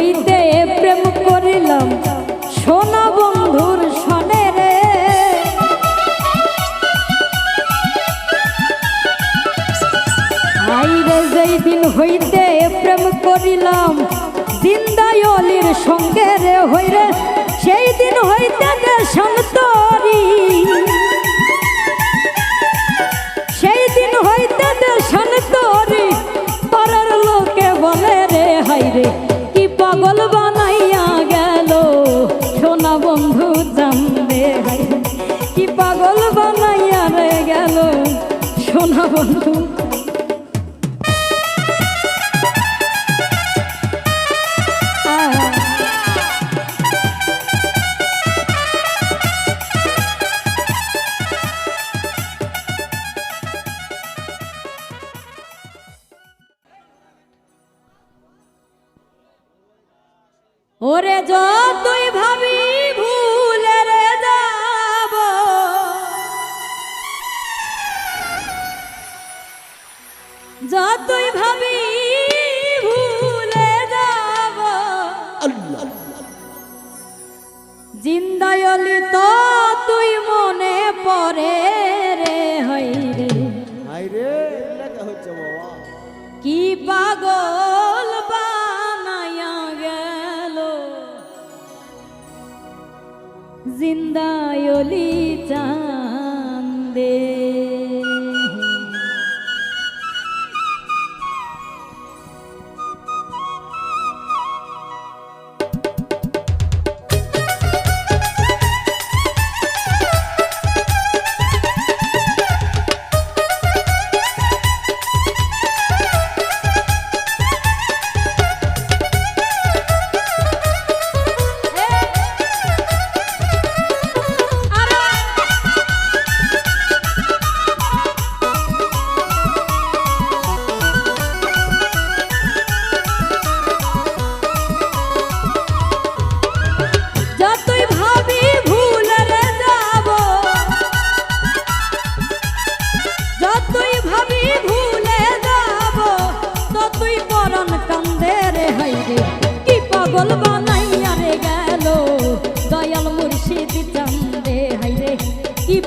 হইতে প্রেম করিলাম। সোনা বন্ধুর সনে রে। আইরে যেই দিন হইতে প্রেম করিলাম জিন্দায়লির সঙ্গে রে হইরে সেই দিন হইতে দেশন তরি সেই দিন হইতে দেশন তরি পরের লোকে বলে রে হাইরে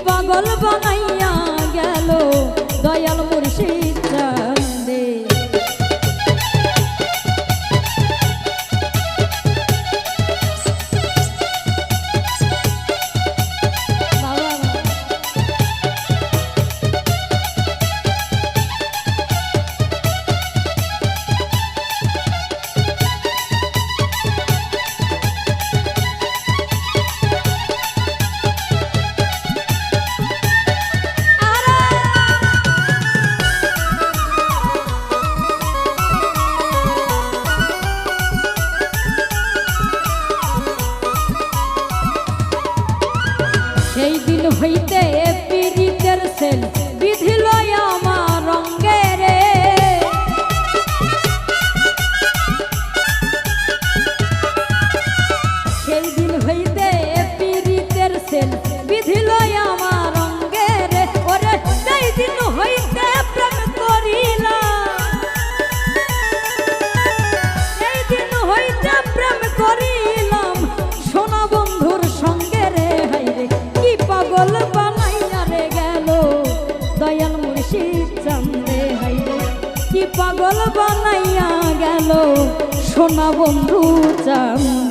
পাগল বানাইয়া গেল। দয়াল সোনা বন্ধু চান্দে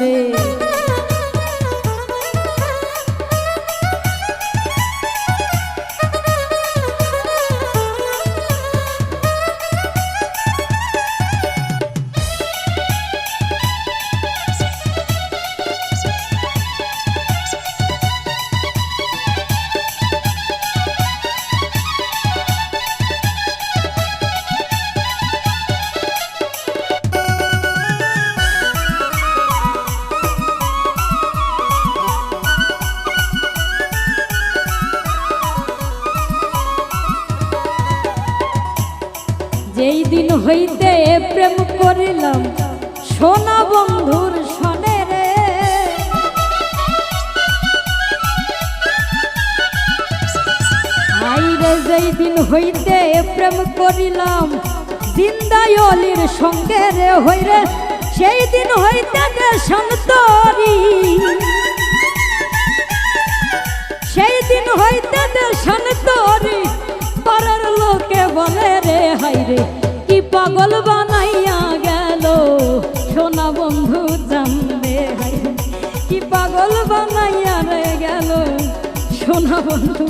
যেই দিন হইতে প্রেম করিলাম, সোনা বন্ধুর সনে রে। আইরে যেই দিন হইতে প্রেম করিলাম, জিন্দায়লির সঙ্গে রে হইরে সেই দিন হইতে দেশন তরি। সেই দিন হইতে দেশন তরি। পরের লোকে বলে রে হাইরে কি পাগল বানাইয়া গেল? সোনা বন্ধু জানবে, হাই কি পাগল বানাইয়া রে গেল? সোনা বন্ধু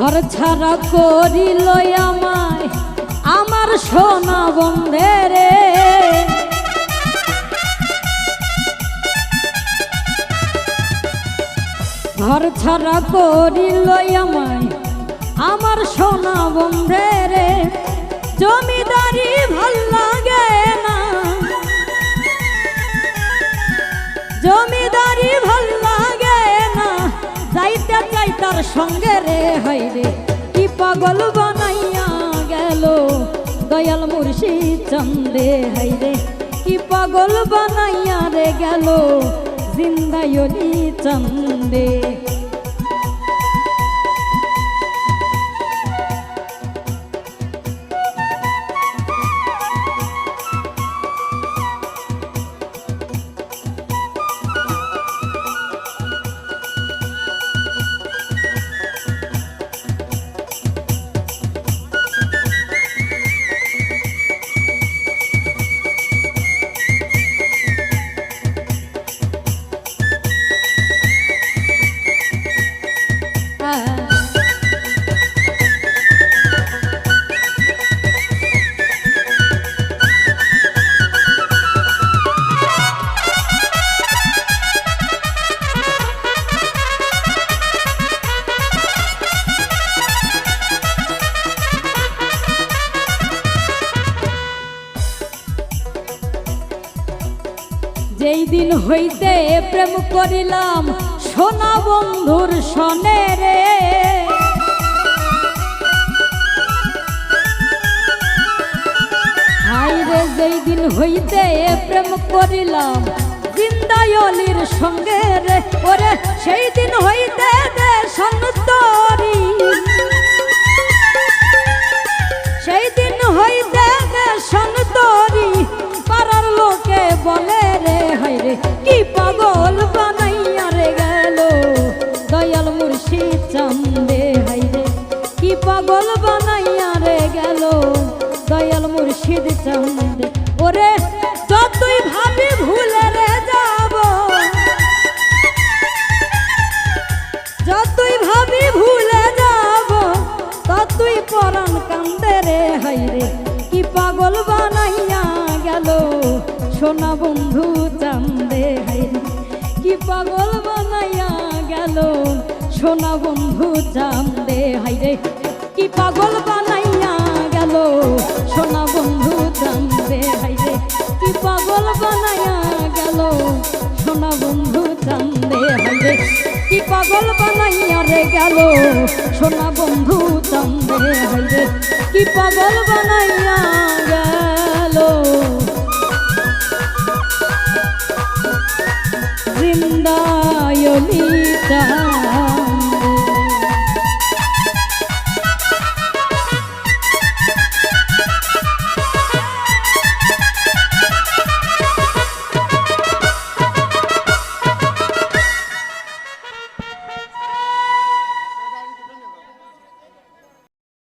ঘর ছাড়া করিল আমায়, আমার সোনা বন্ধে রে। ঘর ছাড়া করিল আমায়, আমার সোনা বন্ধে রে। জমিদারি ভালো লাগে না। জমিদারি ভালো লাগে না। যাইতে চাই তার সঙ্গে পাগল বানাইয়া গেল। দয়াল মুর্শিদ চন্দে হাই রে কি পাগল বানাইয়া রে গেল। জিন্দায়লি চন্দে। দিন হইতে প্রেম করিলাম, সোনা বন্ধুর সনে রে। হাই রে, যেই দিন হইতে প্রেম করিলাম জিন্দায়লির সঙ্গে রে। ওরে, সেই দিন হইতে দে সন্তরি কি পাগল বানাইয়া গেল। সোনা বন্ধু চান্দে হাই কি পাগল বানাইয়া গেল। সোনা বন্ধু চান্দে হাই রে, কি পাগল পাগল বানাইয়া রে গেল। সোনা বন্ধু চান্দে হাইরে কি পাগল বানাইয়া গেল। বৃন্দায়নী চা